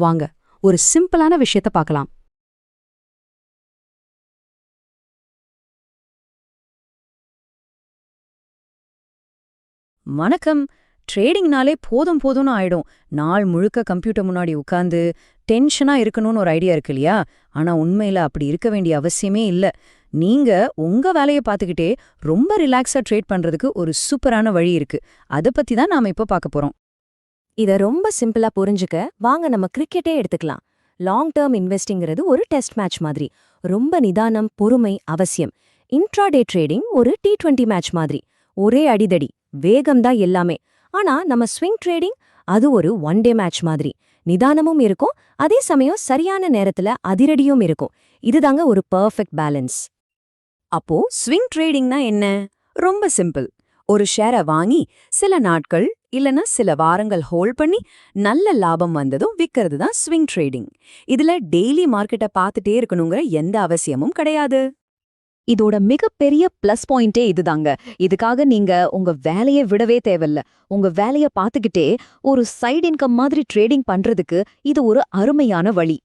வாங்க ஒரு சிம்பிளான விஷயத்த பார்க்கலாம். வணக்கம். ட்ரேடிங்னாலே போதும் போதும்னு ஆயிடும். நாள் முழுக்க கம்ப்யூட்டர் முன்னாடி உட்காந்து டென்ஷனா இருக்கணும்னு ஒரு ஐடியா இருக்கு இல்லையா? ஆனா உண்மையில அப்படி இருக்க வேண்டிய அவசியமே இல்ல. நீங்க உங்க வேலையை பார்த்துக்கிட்டே ரொம்ப ரிலாக்ஸா ட்ரேட் பண்றதுக்கு ஒரு சூப்பரான வழி இருக்கு. அத பத்தி தான் நாம இப்ப பார்க்க போறோம். இத ரொம்ப சிம்பிளா புரிஞ்சுக்க வாங்க நம்ம கிரிக்கெட்டே எடுத்துக்கலாம். லாங் டேர்ம் இன்வெஸ்டிங்கிறது ஒரு டெஸ்ட் மேட்ச் மாதிரி. ரொம்ப நிதானம் பொறுமை அவசியம். இன்ட்ராடே ட்ரேடிங் ஒரு டி டுவெண்ட்டி மேட்ச் மாதிரி. ஒரே அடிதடி வேகம்தான் எல்லாமே. ஆனா நம்ம ஸ்விங் ட்ரேடிங் அது ஒரு ஒன் டே மேட்ச் மாதிரி. நிதானமும் இருக்கும் அதே சமயம் சரியான நேரத்துல அதிரடியும் இருக்கும். இதுதாங்க ஒரு பர்ஃபெக்ட் பேலன்ஸ் அப்போ ஸ்விங் ட்ரேடிங்னா என்ன? ரொம்ப சிம்பிள். ஒரு ஷேரை வாங்கி சில நாட்கள் இல்லனா சில வாரங்கள் ஹோல்ட் பண்ணி நல்ல லாபம் வந்ததும் விற்கிறது தான் ஸ்விங் ட்ரேடிங் இதுல டெய்லி மார்க்கெட்டை பார்த்துட்டே இருக்கணுங்கிற எந்த அவசியமும் கிடையாது. இதோட மிகப்பெரிய பிளஸ் பாயிண்டே இதுதாங்க. இதுக்காக நீங்க உங்க வேலையை விடவே தேவையில்ல. உங்க வேலைய பார்த்துக்கிட்டே ஒரு சைடு இன்கம் மாதிரி ட்ரேடிங் பண்றதுக்கு இது ஒரு அருமையான வழி.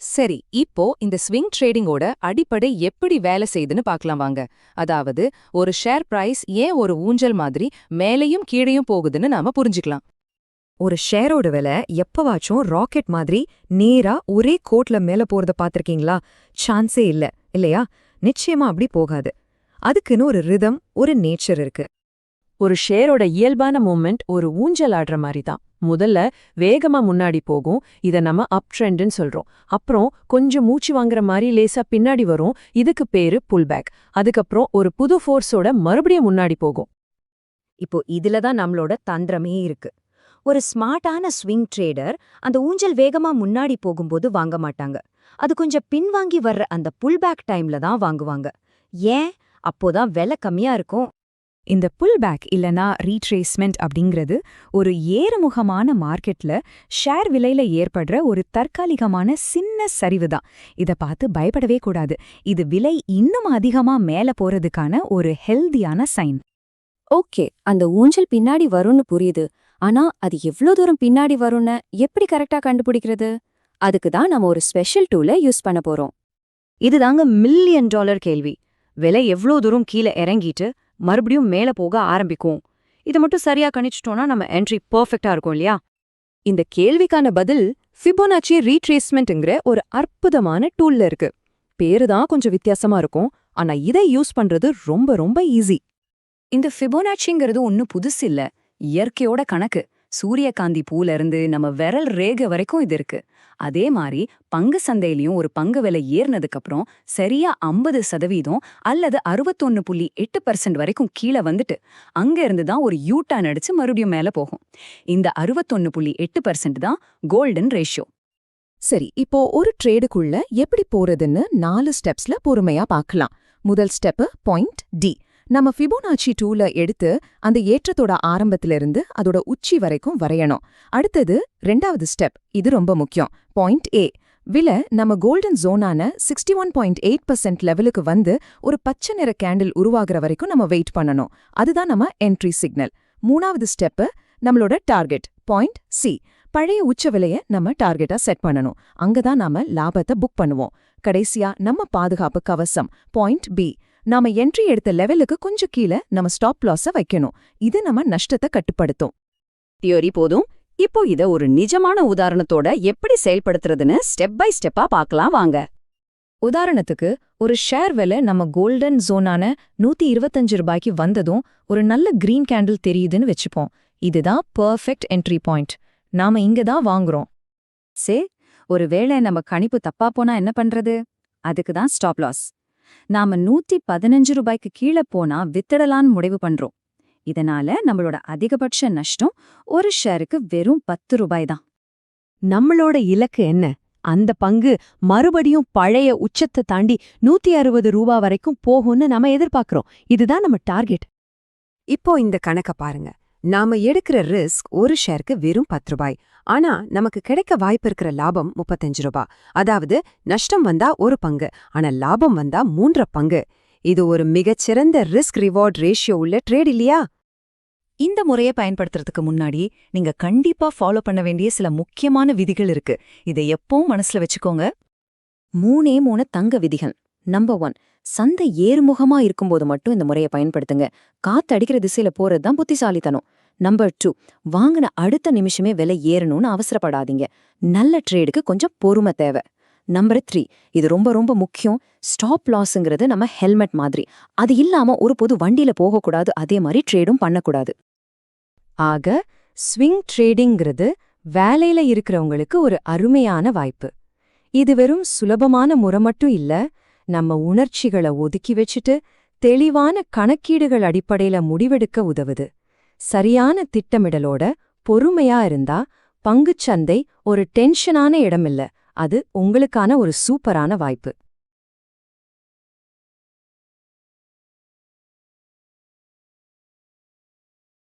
சரி இப்போ இந்த ஸ்விங் ட்ரேடிங்கோட அடிப்படை எப்படி வேலை செய்யுதுன்னு பார்க்கலாம் வாங்க. அதாவது ஒரு ஷேர் பிரைஸ் ஏன் ஒரு ஊஞ்சல் மாதிரி மேலையும் கீழையும் போகுதுன்னு நாம புரிஞ்சுக்கலாம். ஒரு ஷேரோட விலை எப்பவாச்சும் ராக்கெட் மாதிரி நேரா ஒரே கோட்ல மேல போறத பாத்திருக்கீங்களா சான்ஸே இல்ல இல்லையா? நிச்சயமா அப்படி போகாது. அதுக்குன்னு ஒரு ரிதம் ஒரு நேச்சர் இருக்கு. ஒரு ஷேரோட இயல்பான மூமெண்ட் ஒரு ஊஞ்சல் ஆடுற மாதிரி தான். முதல்ல வேகமா முன்னாடி போகும். இத நம்ம அப் ட்ரெண்ட்னு சொல்றோம். அப்புறம் கொஞ்சம் மூச்சு வாங்குற மாதிரி லேசா பின்னாடி வரும். இதுக்கு பேரு புல்பேக் அதுக்கப்புறம் ஒரு புது ஃபோர்ஸோட மறுபடியும் முன்னாடி போகும். இப்போ இதுல தான் நம்மளோட தந்திரமே இருக்கு. ஒரு ஸ்மார்ட்டான ஸ்விங் ட்ரேடர் அந்த ஊஞ்சல் வேகமா முன்னாடி போகும்போது வாங்க மாட்டாங்க. அது கொஞ்சம் பின்வாங்கி வர்ற அந்த புல்பேக் டைம்ல தான் வாங்குவாங்க. ஏன்? அப்போதான் விலை கம்மியா இருக்கும். இந்த புல் பேக் இல்லனா ரீட்ரேஸ்மெண்ட் அப்படிங்கிறது ஒரு ஏறுமுகமான மார்க்கெட்ல ஷேர் விலையில ஏற்படுற ஒரு தற்காலிகமான சின்ன சரிவு தான் இத பார்த்து பயப்படவே கூடாது. இது விலை இன்னும் அதிகமா மேல போறதுக்கான ஒரு ஹெல்தியான சைன் ஓகே அந்த ஊஞ்சல் பின்னாடி வரும்னு புரியுது. ஆனா அது எவ்ளோ தூரம் பின்னாடி வரும்னு எப்படி கரெக்டா கண்டுபிடிக்கிறது? அதுக்கு தான் நம்ம ஒரு ஸ்பெஷல் டூலை யூஸ் பண்ண போறோம். இதுதாங்க மில்லியன் டாலர் கேள்வி. விலை எவ்ளோ தூரம் கீழே இறங்கிட்டு மறுபடியும் மேல போக ஆரம்பிக்கும். இதை மட்டும் சரியா கணிச்சிட்டோம்னா நம்ம என்ட்ரி பர்ஃபெக்டா இருக்கும் இல்லையா? இந்த கேள்விக்கான பதில் ஃபிபோனாச்சி ரீட்ரேஸ்மெண்ட்ங்கிற ஒரு அற்புதமான டூல்ல இருக்கு. பேரு தான் கொஞ்சம் வித்தியாசமா இருக்கும். ஆனா இதை யூஸ் பண்றது ரொம்ப ரொம்ப ஈஸி இந்த ஃபிபோனாச்சிங்கிறது ஒன்னும் புதுசு இல்ல. இயற்கையோட கணக்கு. சூரியகாந்தி பூல இருந்து நம்ம விரல் ரேகை வரைக்கும் இது இருக்கு. அதே மாதிரி பங்கு சந்தையிலயும் ஒரு பங்கு விலை ஏறினதுக்கப்புறம் சரியா ஐம்பது சதவீதம் அல்லது அறுபத்தொன்னு புள்ளி எட்டு பர்சன்ட் வரைக்கும் கீழே வந்துட்டு அங்க இருந்து தான் ஒரு யூட்டா அடிச்சு மறுபடியும் மேல போகும். இந்த அறுபத்தொன்னு புள்ளி எட்டு பர்சன்ட் தான் கோல்டன் ரேஷியோ சரி இப்போ ஒரு ட்ரேடுக்குள்ள எப்படி போறதுன்னு நாலு ஸ்டெப்ஸ்ல பொறுமையா பார்க்கலாம். முதல் ஸ்டெப் பாயிண்ட் டி நம்ம ஃபிபோனாச்சி டூல எடுத்து அந்த ஏற்றத்தோட ஆரம்பத்துல இருந்து அதோட உச்சி வரைக்கும் வரையணும். அடுத்தது ரெண்டாவது ஸ்டெப் இது ரொம்ப முக்கியம். பாயிண்ட் ஏ வில நம்ம golden ஜோனான sixty one point eight percent லெவலுக்கு வந்து ஒரு பச்சை நிற கேண்டில் உருவாகிற வரைக்கும் நம்ம வெயிட் பண்ணணும். அதுதான் நம்ம என்ட்ரி சிக்னல் மூணாவது ஸ்டெப்பு நம்மளோட டார்கெட் பாயிண்ட் சி பழைய உச்ச விலைய நம்ம டார்கெட்டா செட் பண்ணணும். அங்கதான் நாம லாபத்தை புக் பண்ணுவோம். கடைசியா நம்ம பாதுகாப்பு கவசம். பாயிண்ட் பி நாம என்ட்ரி எடுத்த லெவலுக்கு கொஞ்சம் கீழே நம்ம ஸ்டாப் லாஸ வைக்கணும். இது நம்ம நஷ்டத்தை கட்டுப்படுத்தும். தியோரி போதும். இப்போ இத ஒரு நிஜமான உதாரணத்தோட எப்படி செயல்படுத்துறதுன்னு ஸ்டெப் பை ஸ்டெப்பா பார்க்கலாம் வாங்க. உதாரணத்துக்கு ஒரு ஷேர் விலை நம்ம கோல்டன் ஜோனான நூத்தி இருபத்தஞ்சு ரூபாய்க்கு வந்ததும் ஒரு நல்ல கிரீன் கேண்டில் தெரியுதுன்னு வச்சுப்போம். இதுதான் பர்ஃபெக்ட் என்ட்ரி பாயிண்ட் நாம இங்க தான் வாங்குறோம். சே ஒருவேளை நம்ம கணிப்பு தப்பா போனா என்ன பண்றது? அதுக்கு தான் ஸ்டாப் லாஸ் நாம நூத்தி பதினஞ்சு ரூபாய்க்கு கீழே போனா வித்திடலான்னு முடிவு பண்றோம். இதனால நம்மளோட அதிகபட்ச நஷ்டம் ஒரு ஷேருக்கு வெறும் பத்து ரூபாய் தான். நம்மளோட இலக்கு என்ன? அந்த பங்கு மறுபடியும் பழைய உச்சத்தை தாண்டி நூத்தி அறுபது ரூபா வரைக்கும் போகும்னு நாம எதிர்பார்க்கறோம். இதுதான் நம்ம டார்கெட். இப்போ இந்த கணக்க பாருங்க. நாம எடுக்கிற ரிஸ்க் ஒரு ஷேருக்கு வெறும் பத்து ரூபாய். ஆனா நமக்கு கிடைக்க வாய்ப்பு இருக்கிற லாபம் முப்பத்தஞ்சு ரூபாய் அதாவது நஷ்டம் வந்தா ஒரு பங்கு ஆனா லாபம் வந்தா மூன்ற பங்கு. இது ஒரு மிகச்சிறந்த ரிஸ்க் ரிவார்ட் ரேஷியோ உள்ள ட்ரேட் இல்லையா? இந்த முறையை பயன்படுத்துறதுக்கு முன்னாடி நீங்க கண்டிப்பா ஃபாலோ பண்ண வேண்டிய சில முக்கியமான விதிகள் இருக்கு. இதை எப்பவும் மனசுல வச்சுக்கோங்க. மூணே மூணு தங்க விதிகள். நம்பர் ஒன் சந்தை ஏறுமுகமா இருக்கும்போது மட்டும் இந்த முறையை பயன்படுத்துங்க. காத்து அடிக்கிற திசையில போறது தான் புத்திசாலித்தனம். நம்பர் டூ வாங்கின அடுத்த நிமிஷமே விலை ஏறணும்னு அவசரப்படாதீங்க. நல்ல ட்ரேடுக்கு கொஞ்சம் பொறுமை தேவை. நம்பர் த்ரீ இது ரொம்ப ரொம்ப முக்கியம். ஸ்டாப் லாஸுங்கிறது நம்ம ஹெல்மெட் மாதிரி. அது இல்லாம ஒரு பொது வண்டியில போகக்கூடாது. அதே மாதிரி ட்ரேடும் பண்ணக்கூடாது. ஆக ஸ்விங் ட்ரேடிங்கிறது வேலையில இருக்கிறவங்களுக்கு ஒரு அருமையான வாய்ப்பு. இது வெறும் சுலபமான முறை மட்டும் இல்ல நம்ம உணர்ச்சிகளை ஒதுக்கி வச்சுட்டு தெளிவான கணக்கீடுகள் அடிப்படையில முடிவெடுக்க உதவுது. சரியான திட்டமிடலோட பொறுமையா இருந்தா பங்குச்சந்தை ஒரு டென்ஷனான இடமில்ல. அது உங்களுக்கான ஒரு சூப்பரான வாய்ப்பு.